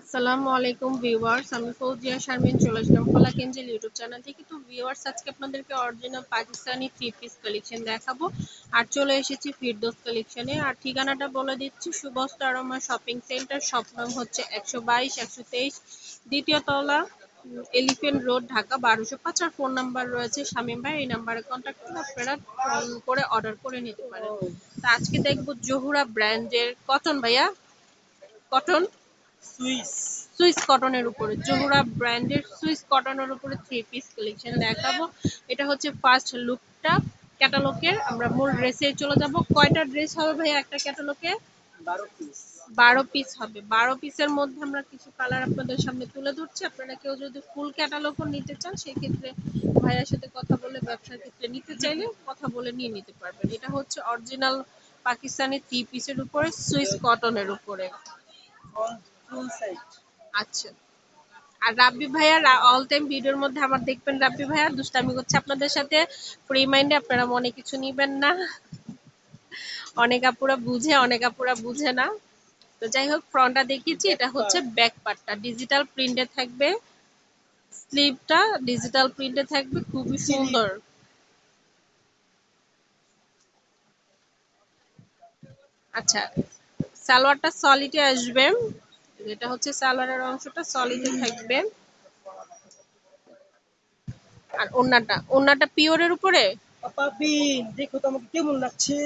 আসসালামু আলাইকুম ভিউয়ার্স, আমি ফৌজিয়া শারমিন চলে আসলাম ফলা কেঞ্জেল ইউটিউব চ্যানেল থেকে। তো ভিউয়ার্স, আজকে আপনাদেরকে original Pakistani three piece collection দেখাবো। আর চলে এসেছি ফিরদোস কালেকশনে আর ঠিকানাটা বলে দিচ্ছি, সুবস্ত আরমা শপিং সেন্টার স্বপ্ন হচ্ছে একশো বাইশ, একশো তেইশ, দ্বিতীয় তলা এলিফেন্ট রোড ঢাকা বারোশো পাঁচ। আর ফোন নাম্বার রয়েছে শামীম ভাই, এই নাম্বারে কন্ট্যাক্ট করে আপনারা ফোন করে অর্ডার করে নিতে পারেন। তো আজকে দেখব জহুরা ব্র্যান্ডের কটন ভাইয়া। Cotton Swiss. কটনের উপরে জোহরা ব্র্যান্ডের সুইস কটনের উপরে থ্রি পিস কালেকশন দেখাবো। এটা হচ্ছে ফার্স্ট লুকটা ক্যাটালগের আমরা মূল ড্রেসে চলে যাব। কয়টা ড্রেস হবে ভাই একটা ক্যাটালগে বারো পিস হবে। বারো পিসের মধ্যে আমরা কিছু কালার আপনাদের সামনে তুলে ধরছি। আপনারা কেউ যদি ফুল ক্যাটালগও নিতে চান সেক্ষেত্রে ভাইয়ার সাথে কথা বলে ব্যবসার ক্ষেত্রে নিতে চাইলে কথা বলে নিয়ে নিতে পারবেন। এটা হচ্ছে অরিজিনাল পাকিস্তানি থ্রি পিসের উপরে সুইস কটনের উপরে। আচ্ছা। আর রাব্বি ভাইয়া অল টাইম ভিডিওর মধ্যে আমার দেখবেন রাব্বি ভাইয়া। দুষ্টামি করছে আপনাদের সাথে। ফ্রি মাইন্ডে আপনারা মনে কিছু নিবেন না। অনেক আপুরা বুঝে অনেক আপুরা বুঝে না। তো যাই হোক ফ্রন্টটা দেখিয়েছি। এটা হচ্ছে ব্যাক পার্টটা ডিজিটাল প্রিন্টে থাকবে। স্লিভটা ডিজিটাল প্রিন্টে থাকবে। খুবই সুন্দর। আচ্ছা সালোয়ারটা সলিডে আসবে। এটা হচ্ছে সালোয়ারের অংশটা সলিডে থাকবে। আর ওন্নাটা ওন্নাটা পিওরের উপরে? পাপা দেখো তো আমাকে কেমন লাগছে?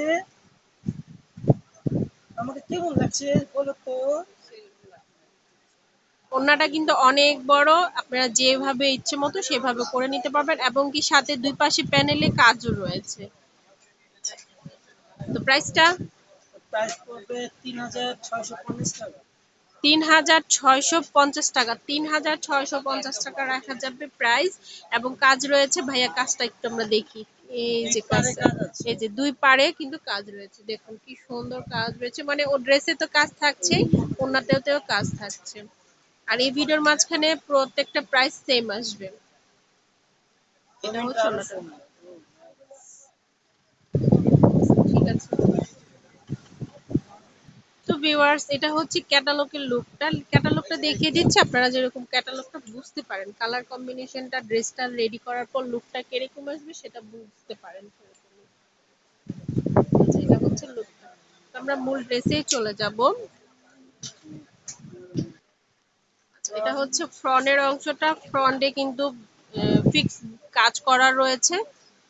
আমাকে কেমন লাগছে বলো তো? ওন্নাটা কিন্তু অনেক বড় আপনারা যেভাবে ইচ্ছে মতো সেভাবে করে নিতে পারবেন এবং কি সাথে দুই পাশে প্যানেলে কাজও রয়েছে। তো প্রাইসটা প্রাইস পড়বে তিন হাজার ছয়শো পঞ্চাশ টাকা। তিন হাজার ছয়শো পঞ্চাশ টাকা। তিন হাজার ছয়শো পঞ্চাশ টাকা রাখা যাবে প্রাইস এবং কাজ রয়েছে। ভাইয়া কাজটা একটু আমরা দেখি। এই যে কাজ এই যে দুই পারে কিন্তু কাজ রয়েছে। দেখুন কি সুন্দর কাজ রয়েছে। মানে ও ড্রেসে তো কাজ থাকছেই ওনাতেও তেও কাজ থাকছে। আর এই ভিডিওর মাঝখানে প্রত্যেকটা প্রাইস সেম আসবে। এটা হচ্ছে। ঠিক আছে। ভিউয়ার্স এটা হচ্ছে ক্যাটালগের লুকটা ক্যাটালগটা দেখিয়ে দিচ্ছি, আপনারা যেরকম ক্যাটালগটা বুঝতে পারেন। কালার কম্বিনেশনটা ড্রেসটা রেডি করার পর লুকটা কীরকম আসবে সেটা বুঝতে পারেন। এটা হচ্ছে লুকটা আমরা মূল ড্রেসেই চলে যাব। এটা হচ্ছে ফ্রন্টের অংশটা। ফ্রন্টে কিন্তু ফিক্স কাজ করা রয়েছে।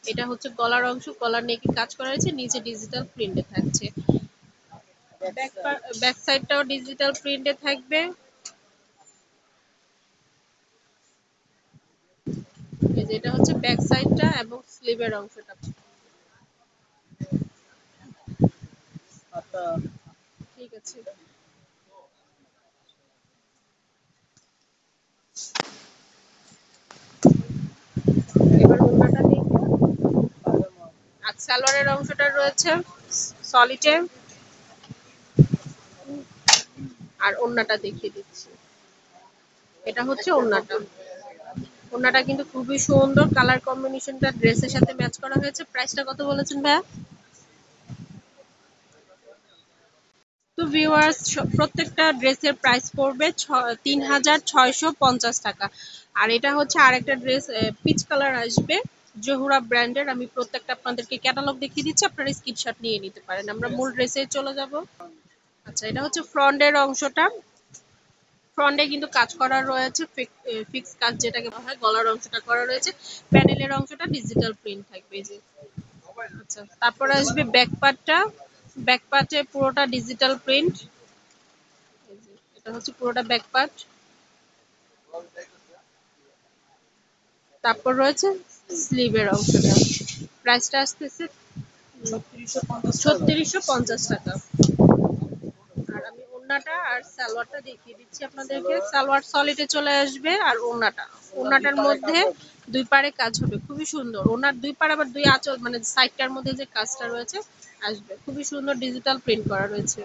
এটা হচ্ছে গলার অংশ। গলার নেকে কাজ করা রয়েছে নিচে ডিজিটাল প্রিন্টে থাকছে। ব্যাক সাইডটাও ডিজিটাল প্রিন্টে থাকবে। এই যে এটা হচ্ছে ব্যাক সাইডটা এবং স্লিভের অংশটা। আচ্ছা। ঠিক আছে। এবার পাজামা আর সালোয়ারের অংশটা রয়েছে সলিডে আর ওড়নাটা দেখিয়ে দিচ্ছি। এটা হচ্ছে ওড়নাটা ওড়নাটা কিন্তু খুবই সুন্দর কালার কম্বিনেশনটা ড্রেসের সাথে ম্যাচ করা হয়েছে। প্রাইসটা কত বলেছেন ভাইয়া? তো ভিউয়ার্স প্রত্যেকটা ড্রেসের প্রাইস পড়বে তিন হাজার ছয়শো পঞ্চাশ টাকা। আর এটা হচ্ছে আরেকটা ড্রেস পিচ কালার আসবে। জহুরা ব্র্যান্ডের আমি প্রত্যেকটা আপনাদেরকে ক্যাটালগ দেখিয়ে দিচ্ছি। আপনারা স্ক্রিনশট নিয়ে নিতে পারেন। আমরা মূল ড্রেসে চলে যাব। আচ্ছা এটা হচ্ছে ফ্রন্টের অংশটা। ফ্রন্টে কিন্তু কাজ করা রয়েছে ফিক্স কাজ যেটাকে বলা হয়, গলার অংশটা করা রয়েছে। প্যানেলের অংশটা ডিজিটাল প্রিন্ট থাকবে এই যে। আচ্ছা তারপর আসবে ব্যাক পার্টটা। ব্যাক পার্টে পুরোটা ডিজিটাল প্রিন্ট। এটা হচ্ছে পুরোটা ব্যাক পার্ট। তারপর রয়েছে স্লিভের অংশটা। প্রাইসটা আসতেছে ছত্রিশশো পঞ্চাশ টাকা। আর আমি ওড়নাটা আর সালোয়ারটা দেখিয়ে দিচ্ছি আপনাদেরকে। সালোয়ার সলিডে চলে আসবে আর ওড়নাটা। ওড়নাটার মধ্যে দুই পারে কাজ হবে। খুবই সুন্দর। ওনার দুই পারে আবার দুই আঁচল মানে সাইডটার মধ্যে যে কাজটা রয়েছে আসবে। খুবই সুন্দর ডিজিটাল প্রিন্ট করা রয়েছে।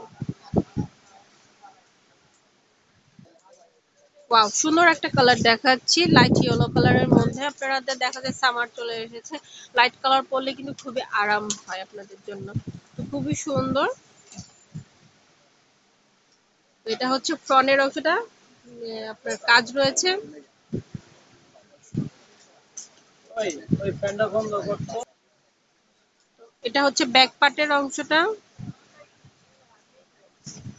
ওয়াও সুন্দর একটা কালার দেখাচ্ছি। লাইট ইয়েলো কালারের মধ্যে আপনারা দেখা যায় সামার চলে এসেছে। লাইট কালার পরলে কিন্তু খুবই আরাম হয় আপনাদের জন্য। তো খুবই সুন্দর। তো এটা হচ্ছে ফ্রন্টের অংশটা আপনার কাজ রয়েছে। এটা হচ্ছে ব্যাক পার্টের অংশটা।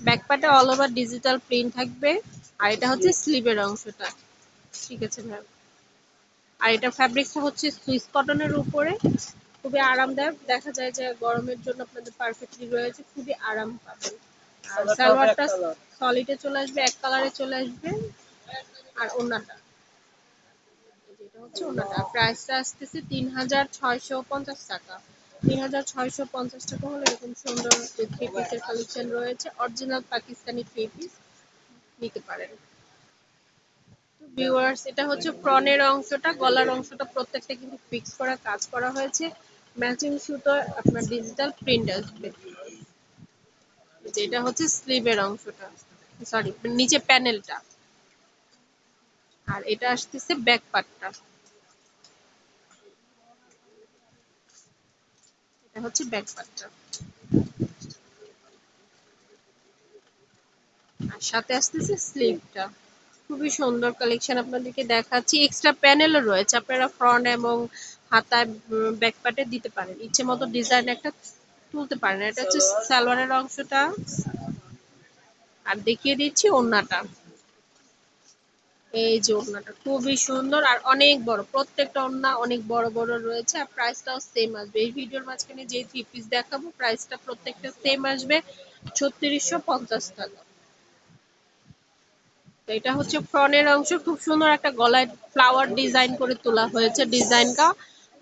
ব্যাক পার্টে অল ওভার ডিজিটাল প্রিন্ট থাকবে। আর এটা হচ্ছে স্লিভের অংশটা। ঠিক আছে ম্যাম আর এটা ফ্যাব্রিক্সটা হচ্ছে সুইস কটনের উপরে। খুবই আরামদায়ক। দেখা যায় যে গরমের জন্য আপনাদের পারফেক্টলি রয়েছে। খুবই আরাম পাবেন। সালোয়ারটা সলিডে চলে আসবে এক কালারে চলে আসবে আর ওনাটা এটা হচ্ছে ওনাটা প্রাইসটা আসতেছে তিন হাজার ছয়শো পঞ্চাশ টাকা। তিন হাজার ছয়শো পঞ্চাশ টাকা হলে এরকম সুন্দর যে থ্রি পিসের কালেকশন রয়েছে। অরিজিনাল পাকিস্তানি থ্রি পিস নিতে পারেন। ভিউয়ার্স এটা হচ্ছে ফ্রনের অংশটা গলার অংশটা প্রত্যেকটা কিন্তু ফিক্স করা কাজ করা হয়েছে। ম্যাচিং সুতো আপনার ডিজিটাল প্রিন্ট আসবে। এটা হচ্ছে স্লিভের অংশটা। সরি নিচে প্যানেলটা। আর এটা আসতেছে ব্যাক পার্টটা এটা হচ্ছে ব্যাক পার্টটা আর সাথে আসতেছে স্লিভটা। খুবই সুন্দর কালেকশন আপনাদেরকে দেখাচ্ছি। এক্সট্রা প্যানেলও রয়েছে। আপনারা ফ্রন্ট এবং হাতায় ব্যাক পার্টে দিতে পারেন। ইচ্ছে মতো ডিজাইন একটা তুলতে পারেন, এটা হচ্ছে সালোয়ারের অংশটা। আর দেখিয়ে দিচ্ছি ওড়নাটা। এই যে ওড়নাটা, খুবই সুন্দর আর অনেক বড়, প্রত্যেকটা ওড়না অনেক বড় বড় রয়েছে আর প্রাইসটাও সেম আসবে। এই ভিডিওর মাঝখানে যে থ্রি পিস দেখাবো প্রাইসটা প্রত্যেকটা সেম আসবে, ছত্রিশশো পঞ্চাশ টাকা। এটা হচ্ছে ফ্রনের অংশ, খুব সুন্দর একটা গলায় ফ্লাওয়ার ডিজাইন করে তোলা হয়েছে ডিজাইনটা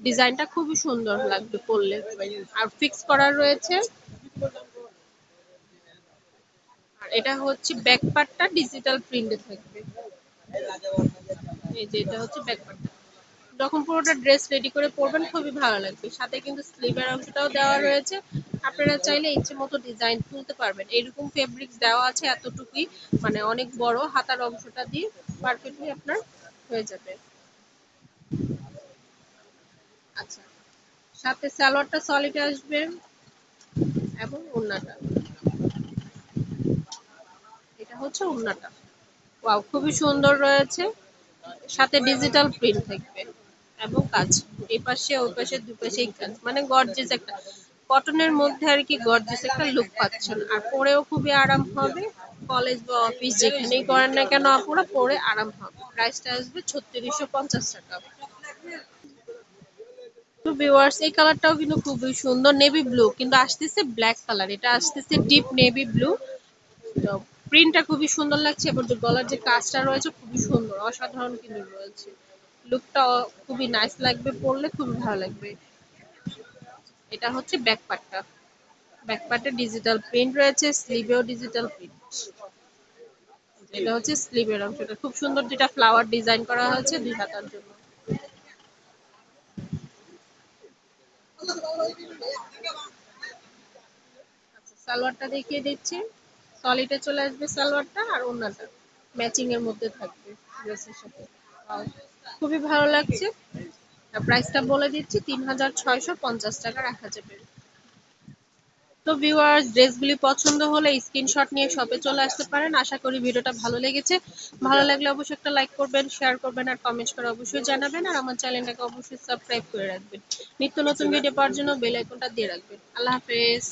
ডিজাইনটা খুবই সুন্দর লাগবে পরলে। আর ফিক্স করা রয়েছে। আর এটা হচ্ছে ব্যাক পার্টটা ডিজিটাল প্রিন্টে থাকবে। এই যে এটা হচ্ছে ব্যাক পার্টটা যখন পুরোটা ড্রেস রেডি করে পরবেন, খুবই ভালো লাগবে। সাথে কিন্তু স্লিভের অংশটাও দেওয়া রয়েছে। আপনারা চাইলে ইচ্ছে মতো ডিজাইন তুলতে পারবেন। এরকম ফেব্রিক্স দেওয়া আছে এতটুকুই। মানে অনেক বড় হাতার অংশটা দিয়ে পারফেক্টলি আপনার হয়ে যাবে। আচ্ছা। সাথে সালোয়ারটা সলিড আসবে এবং ওড়নাটা এটা হচ্ছে ওড়নাটা ওয়াও, খুবই সুন্দর রয়েছে। সাথে ডিজিটাল প্রিন্ট থাকবে এবং কাজ এই পাশে, ওই পাশে, দুই পাশেই কাজ মানে গর্জেস একটা। কটনের মধ্যে আর কি গর্জেস একটা লুক পাচ্ছেন। আর পরেও খুবই আরাম হবে। কলেজ বা অফিস যেখানেই করেন না কেন, আপনারা পরে আরাম হবে প্রাইসটা আসবে ছত্রিশশো পঞ্চাশ টাকা। তো ভিউয়ার্স এই কালারটাও কিন্তু খুবই সুন্দর নেভি ব্লু কিন্তু আসতেছে ব্ল্যাক কালার এটা আসতেছে ডিপ নেভি ব্লু প্রিন্টটা খুবই সুন্দর লাগছে, এবার গলার যে কাজটা রয়েছে খুবই সুন্দর, অসাধারণ কিন্তু রয়েছে। লুকটা খুবই নাইস লাগবে, পরলে খুবই ভালো লাগবে। এটা হচ্ছে ব্যাক পার্টটা ব্যাক পার্টে ডিজিটাল প্রিন্ট রয়েছে স্লিভেও ডিজিটাল প্রিন্ট এটা হচ্ছে স্লিভের অংশটা। খুব সুন্দর যেটা ফ্লাওয়ার ডিজাইন করা হয়েছে, দুই হাতার জন্য। আচ্ছা সালোয়ারটা দেখিয়ে দিচ্ছি। সলিডে চলে আসবে সালোয়ারটা আর ওনাটা ম্যাচিং এর মধ্যে থাকবে ড্রেসের সাথে। খুবই ভালো লাগছে। প্রাইসটা বলে দিচ্ছি তিন হাজার ছয়শো পঞ্চাশ টাকা রাখা যাবে তো ভিউয়ার্স ড্রেসগুলি পছন্দ হলে স্ক্রিনশট নিয়ে শপে চলে আসতে পারেন। আশা করি ভিডিওটা ভালো লেগেছে। ভালো লাগলে অবশ্যই একটা লাইক করবেন শেয়ার করবেন আর কমেন্ট করে অবশ্যই জানাবেন। আর আমার চ্যানেলটাকে অবশ্যই সাবস্ক্রাইব করে রাখবেন। নিত্য নতুন ভিডিও পাওয়ার জন্য বেল আইকনটা দিয়ে রাখবেন। আল্লাহ হাফেজ।